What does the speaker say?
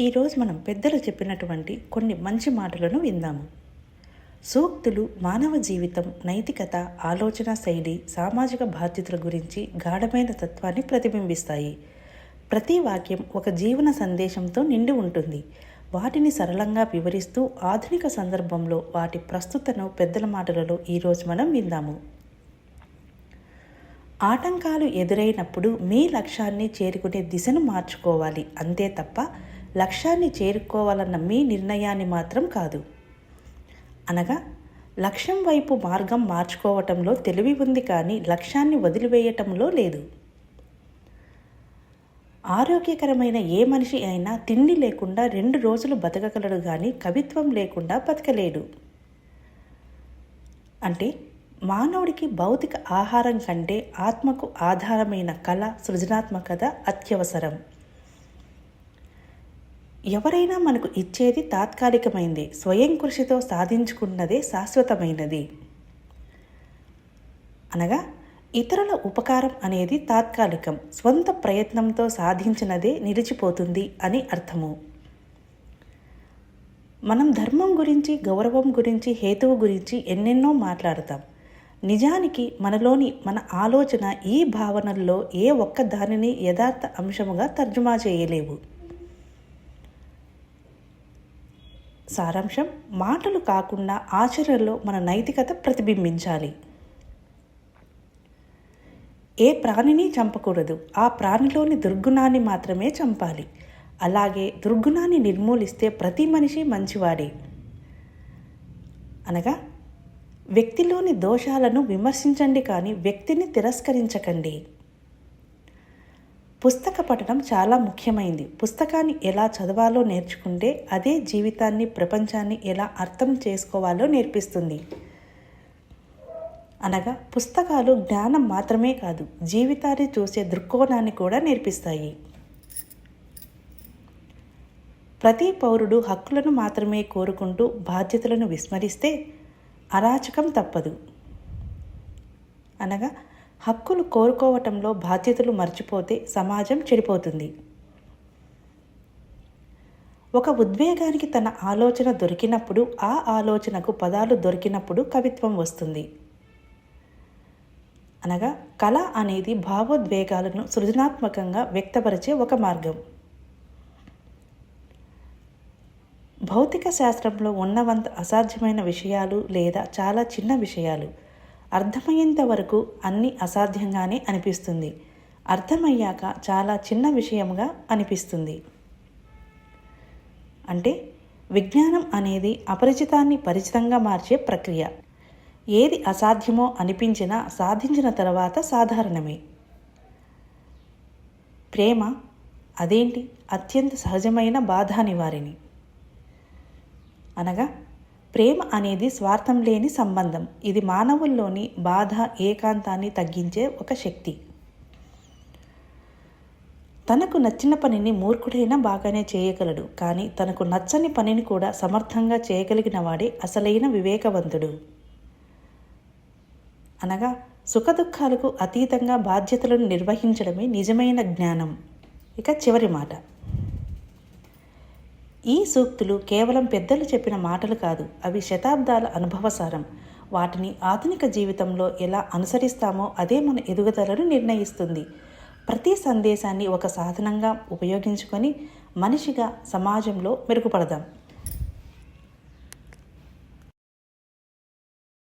ఈరోజు మనం పెద్దలు చెప్పినటువంటి కొన్ని మంచి మాటలను విందాము. సూక్తులు మానవ జీవితం నైతికత ఆలోచన శైలి సామాజిక బాధ్యతల గురించి గాఢమైన తత్వాన్ని ప్రతిబింబిస్తాయి. ప్రతి వాక్యం ఒక జీవన సందేశంతో నిండి ఉంటుంది. వాటిని సరళంగా వివరిస్తూ ఆధునిక సందర్భంలో వాటి ప్రస్తుతను పెద్దల మాటలలో ఈరోజు మనం విందాము. ఆటంకాలు ఎదురైనప్పుడు మీ లక్ష్యాన్ని చేరుకునే దిశను మార్చుకోవాలి. అంతే తప్ప లక్ష్యాన్ని చేరుకోవాలన్న మీ నిర్ణయాన్ని మాత్రం కాదు. అనగా లక్ష్యం వైపు మార్గం మార్చుకోవటంలో తెలివి ఉంది కానీ లక్ష్యాన్ని వదిలివేయటంలో లేదు. ఆరోగ్యకరమైన ఏ మనిషి అయినా తిండి లేకుండా రెండు రోజులు బతకగలడు కానీ కవిత్వం లేకుండా బతకలేడు. అంటే మానవుడికి భౌతిక ఆహారం కంటే ఆత్మకు ఆధారమైన కళ సృజనాత్మకత అత్యవసరం. ఎవరైనా మనకు ఇచ్చేది తాత్కాలికమైంది స్వయం కృషితో సాధించుకున్నదే శాశ్వతమైనది. అనగా ఇతరుల ఉపకారం అనేది తాత్కాలికం స్వంత ప్రయత్నంతో సాధించినదే నిలిచిపోతుంది అని అర్థము. మనం ధర్మం గురించి గౌరవం గురించి హేతువు గురించి ఎన్నెన్నో మాట్లాడతాం. నిజానికి మనలోని మన ఆలోచన ఈ భావనల్లో ఏ ఒక్క దానిని యథార్థ అంశముగా తర్జుమా చేయలేవు. సారాంశం మాటలు కాకుండా ఆచరణలో మన నైతికత ప్రతిబింబించాలి. ఏ ప్రాణిని చంపకూడదు ఆ ప్రాణిలోని దుర్గుణాన్ని మాత్రమే చంపాలి. అలాగే దుర్గుణాన్ని నిర్మూలిస్తే ప్రతి మనిషి మంచివాడే. అనగా వ్యక్తిలోని దోషాలను విమర్శించండి కానీ వ్యక్తిని తిరస్కరించకండి. పుస్తక పఠనం చాలా ముఖ్యమైంది. పుస్తకాన్ని ఎలా చదవాలో నేర్చుకుంటే అదే జీవితాన్ని ప్రపంచాన్ని ఎలా అర్థం చేసుకోవాలో నేర్పిస్తుంది. అనగా పుస్తకాలు జ్ఞానం మాత్రమే కాదు జీవితాన్ని చూసే దృక్కోణాన్ని కూడా నేర్పిస్తాయి. ప్రతి పౌరుడు హక్కులను మాత్రమే కోరుకుంటూ బాధ్యతలను విస్మరిస్తే అరాచకం తప్పదు. అనగా హక్కులు కోరుకోవటంలో బాధ్యతలు మర్చిపోతే సమాజం చెడిపోతుంది. ఒక ఉద్వేగానికి తన ఆలోచన దొరికినప్పుడు ఆ ఆలోచనకు పదాలు దొరికినప్పుడు కవిత్వం వస్తుంది. అనగా కళ అనేది భావోద్వేగాలను సృజనాత్మకంగా వ్యక్తపరిచే ఒక మార్గం. భౌతిక శాస్త్రంలో ఉన్నవంత అసాధ్యమైన విషయాలు లేదా చాలా చిన్న విషయాలు అర్థమయ్యేంత వరకు అన్నీ అసాధ్యంగానే అనిపిస్తుంది. అర్థమయ్యాక చాలా చిన్న విషయంగా అనిపిస్తుంది. అంటే విజ్ఞానం అనేది అపరిచితాన్ని పరిచితంగా మార్చే ప్రక్రియ. ఏది అసాధ్యమో అనిపించినా సాధించిన తర్వాత సాధారణమే. ప్రేమ అదేంటి? అత్యంత సహజమైన బాధ నివారిణి. అనగా ప్రేమ అనేది స్వార్థం లేని సంబంధం. ఇది మానవుల్లోని బాధ ఏకాంతాన్ని తగ్గించే ఒక శక్తి. తనకు నచ్చిన పనిని మూర్ఖుడైనా బాగానే చేయగలడు. కానీ తనకు నచ్చని పనిని కూడా సమర్థంగా చేయగలిగిన వాడే అసలైన వివేకవంతుడు. అనగా సుఖదుఖాలకు అతీతంగా బాధ్యతలను నిర్వహించడమే నిజమైన జ్ఞానం. ఇక చివరి మాట. ఈ సూక్తులు కేవలం పెద్దలు చెప్పిన మాటలు కాదు అవి శతాబ్దాల అనుభవసారం వాటిని ఆధునిక జీవితంలో ఎలా అనుసరిస్తామో అదే మన ఎదుగుదలను నిర్ణయిస్తుంది. ప్రతి సందేశాన్ని ఒక సాధనంగా ఉపయోగించుకొని మనిషిగా సమాజంలో మెరుగుపడదాం.